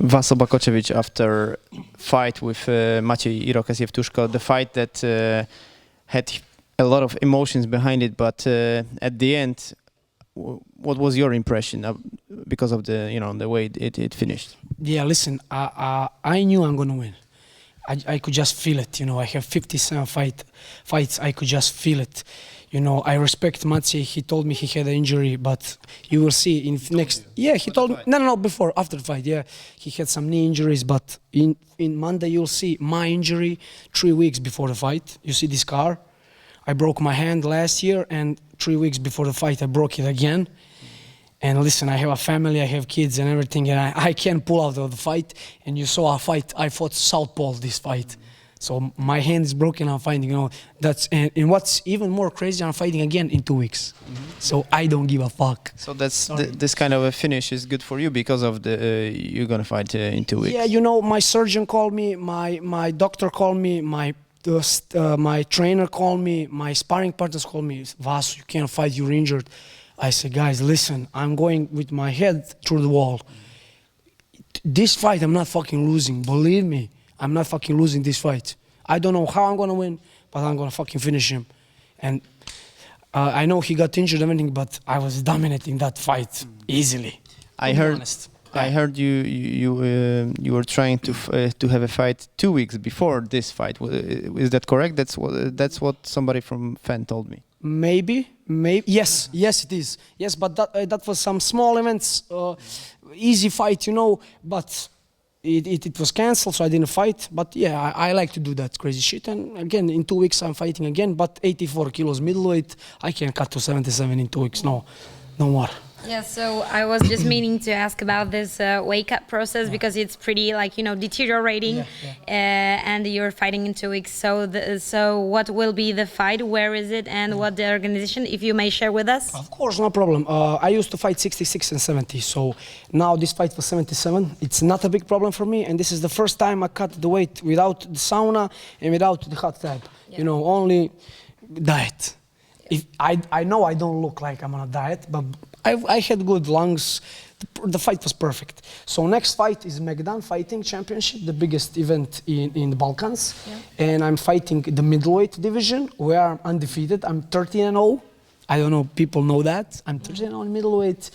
Vaso Bakocevic after fight with uh, Maciej Jewtuszko, the fight that uh, had a lot of emotions behind it, but uh, at the end, what was your impression of, because of the you know the way it, it finished? Yeah, listen, I, I, I knew I'm gonna win. I, I could just feel it. You know, I have 57 fight, fights. I could just feel it. You know, I respect Maciej. He told me he had an injury, but you will see in next. Yeah, he told me. No, no, no. Before, after the fight, yeah, he had some knee injuries, but in in Monday you'll see my injury three weeks before the fight. You see this scar. I broke my hand last year, and three weeks before the fight, I broke it again. And listen, I have a family, I have kids and everything, and I, I can't pull out of the fight. And you saw a fight, I fought Southpaw this fight. So my hand is broken, I'm fighting, you know. That's and, and what's even more crazy, I'm fighting again in two weeks. So I don't give a fuck. So that's th- this kind of a finish is good for you because of the uh, you're gonna fight uh, in two weeks. Yeah, you know, my surgeon called me, my my doctor called me, my uh, uh, my trainer called me, my sparring partners called me. Vas, you can't fight, you're injured. I said, guys, listen, I'm going with my head through the wall. This fight, I'm not fucking losing. Believe me, I'm not fucking losing this fight. I don't know how I'm gonna win, but I'm gonna fucking finish him. And uh, I know he got injured and everything, but I was dominating that fight easily. I heard. honest. I heard you you you, uh, you were trying to f- uh, to have a fight two weeks before this fight. Uh, Is that correct? That's what uh, that's what somebody from fan told me. Maybe, maybe yes, yes, it is. Yes, but that uh, that was some small events, uh, easy fight, you know. But it, it, it was cancelled, so I didn't fight. But yeah, I, I like to do that crazy shit. And again, in two weeks I'm fighting again. But 84 kilos middleweight, I can cut to 77 in two weeks. No, no more. Yeah, so I was just meaning to ask about this uh, wake up process because it's pretty like you know deteriorating, Yeah, Uh, and you're fighting in two weeks. So, the, so what will be the fight? Where is it, and what the organization? If you may share with us. Of course, no problem. Uh, I used to fight 66 and 70, so now this fight was 77. It's not a big problem for me, and this is the first time I cut the weight without the sauna and without the hot tub. You know, only diet. If I, I know I don't look like I'm on a diet, but I, I had good lungs. The, the fight was perfect. So next fight is Megdan Fighting Championship, the biggest event in, in the Balkans, and I'm fighting the middleweight division where I'm undefeated. I'm 13 and 0. I don't know, people know that. I'm 13 on oh middleweight.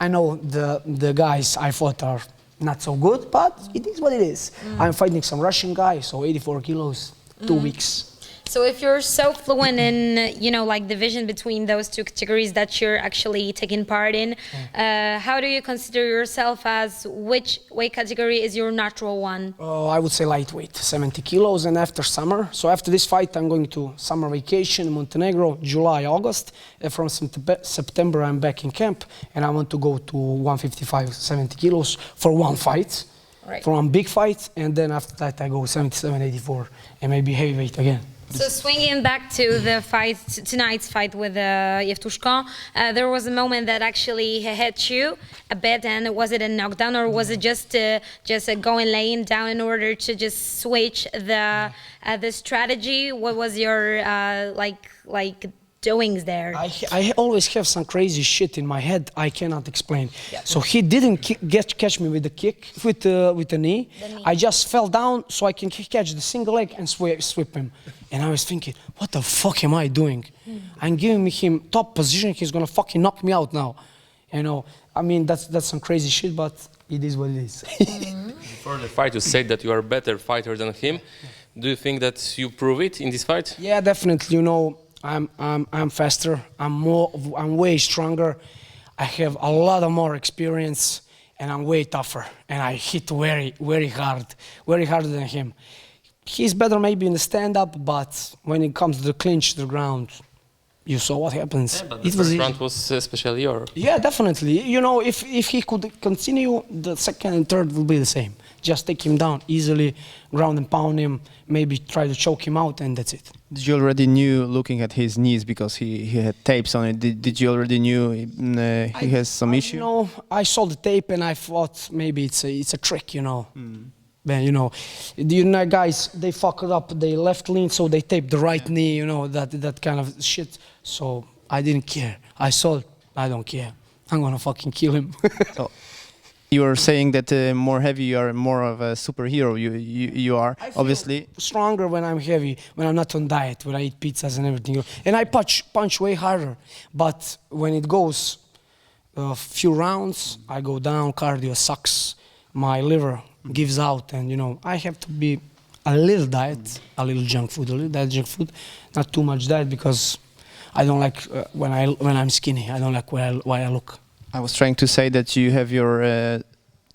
I know the, the guys I fought are not so good, but it is what it is. Mm. I'm fighting some Russian guy, so 84 kilos, two mm. weeks. So if you're so fluent in you know like the division between those two categories that you're actually taking part in, uh, how do you consider yourself as which weight category is your natural one? Uh, I would say lightweight, 70 kilos, and after summer. So after this fight, I'm going to summer vacation in Montenegro, July, August. And from September, I'm back in camp, and I want to go to 155, 70 kilos for one fight, Right. for one big fight, and then after that, I go 77, 84, and maybe heavyweight again. So swinging back to the fight tonight's fight with uh, Yevtushko, uh, there was a moment that actually hit you a bit, and was it a knockdown or was it just uh, just uh, going laying down in order to just switch the uh, the strategy? What was your uh, like like doings there? I, I always have some crazy shit in my head I cannot explain. So he didn't ki- get, catch me with the kick, with the, with the knee. The knee. I just fell down so I can ki- catch the single leg and sweep, sweep him. And I was thinking, what the fuck am I doing? Hmm. I'm giving him top position. He's gonna fucking knock me out now. You know, I mean that's that's some crazy shit, but it is what it is. Mm-hmm. Before the fight, you said that you are a better fighter than him. Do you think that you prove it in this fight? Yeah, definitely. You know, I'm I'm I'm faster. I'm more. I'm way stronger. I have a lot of more experience, and I'm way tougher. And I hit very very hard, very harder than him. He's better maybe in the stand-up, but when it comes to the clinch, the ground, you saw what happens. But the it was round was uh, especially your. Yeah, definitely. You know, if if he could continue, the second and third will be the same. Just take him down easily, ground and pound him, maybe try to choke him out, and that's it. Did you already knew looking at his knees because he, he had tapes on it? Did, did you already knew mm, uh, he I- has some I, issue? Know, I saw the tape and I thought maybe it's a it's a trick, you know. Man, you know, the you know, guys they fucked up. They left lean, so they taped the right knee. You know that that kind of shit. So I didn't care. I saw. I don't care. I'm gonna fucking kill him. So you are saying that uh, more heavy you are more of a superhero you you, you are I feel obviously stronger when I'm heavy, when I'm not on diet, when I eat pizzas and everything. And I punch punch way harder. But when it goes a few rounds, I go down. Cardio sucks. My liver gives out, and you know I have to be a little diet, a little junk food, a little diet junk food, not too much diet because I don't like uh, when I when I'm skinny. I don't like where I, why I look. I was trying to say that you have your uh,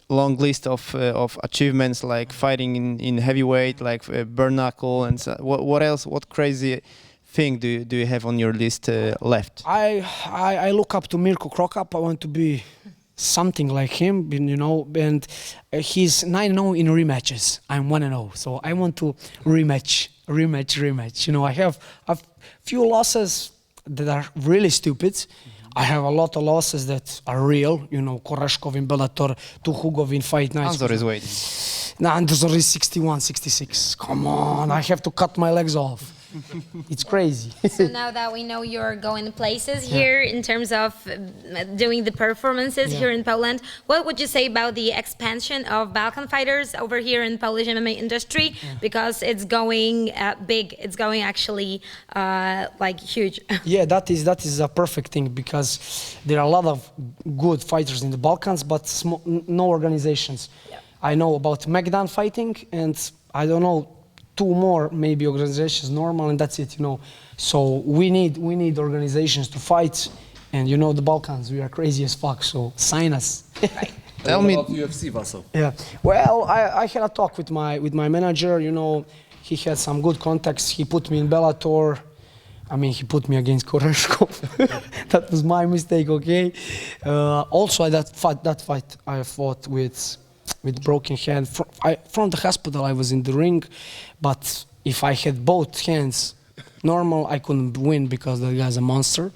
long list of uh, of achievements like fighting in, in heavyweight, like uh, bare knuckle, and so, what what else? What crazy thing do you, do you have on your list uh, left? I, I I look up to Mirko Krokap. I want to be something like him, you know. And uh, he's 9-0 in rematches. I'm 1-0, so I want to rematch, rematch, rematch. You know, I have a few losses that are really stupid. I have a lot of losses that are real. You know, Koreshkov in Bellator, Tuhugov in Fight Night. Anzor is waiting. Nah, Andrzej is 61, 66. Come on, I have to cut my legs off. it's crazy. So now that we know you're going places here in terms of uh, doing the performances here in Poland, what would you say about the expansion of Balkan fighters over here in Polish MMA industry? Because it's going uh, big. It's going actually uh, like huge. Yeah, that is that is a perfect thing because there are a lot of good fighters in the Balkans, but sm- n- no organizations. I know about Magdan fighting, and I don't know two more maybe organizations normal, and that's it. You know, so we need we need organizations to fight, and you know the Balkans, we are crazy as fuck. So sign us. Tell me, about UFC, Vaso? Yeah. Well, I, I had a talk with my with my manager. You know, he had some good contacts. He put me in Bellator. I mean, he put me against Koreshkov. that was my mistake. Okay. Uh, also, that fight, that fight, I fought with with broken hand. From, I, from the hospital, I was in the ring, but if I had both hands normal, I couldn't win because the guy's a monster.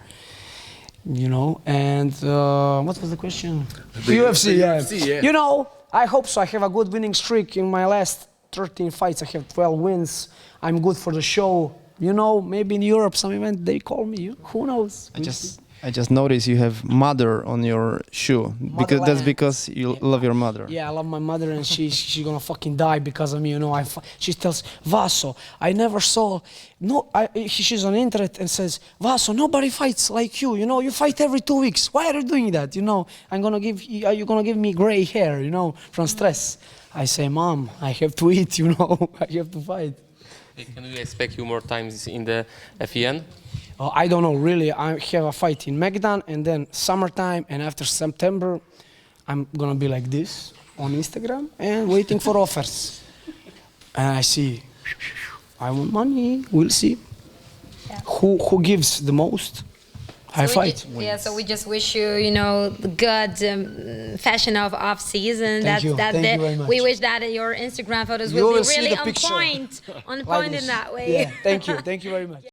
You know, and uh, what was the question? The UFC, yeah. UFC, yeah. You know, I hope so. I have a good winning streak in my last 13 fights. I have 12 wins. I'm good for the show. You know, maybe in Europe, some event they call me. Who knows? I just I just noticed you have mother on your shoe because that's because you love your mother. Yeah, I love my mother, and she she's gonna fucking die because of me. You know, I she tells Vaso, I never saw no. I, she's on internet and says Vaso, nobody fights like you. You know, you fight every two weeks. Why are you doing that? You know, I'm gonna give you. Are you gonna give me gray hair? You know, from stress. I say, Mom, I have to eat. You know, I have to fight. Can we expect you more times in the FEN? Uh, I don't know really. I have a fight in Magdan, and then summertime, and after September, I'm gonna be like this on Instagram and waiting for offers. And I see, I want money. We'll see. Yeah. Who who gives the most? I So we fight. ju- yeah, so we just wish you, you know, good um, fashion of off season. Thank That's you. that Thank the, you very much. we wish that your Instagram photos You will will be really on picture. point, on Like point this. in that way. Yeah. Thank you. Thank you very much.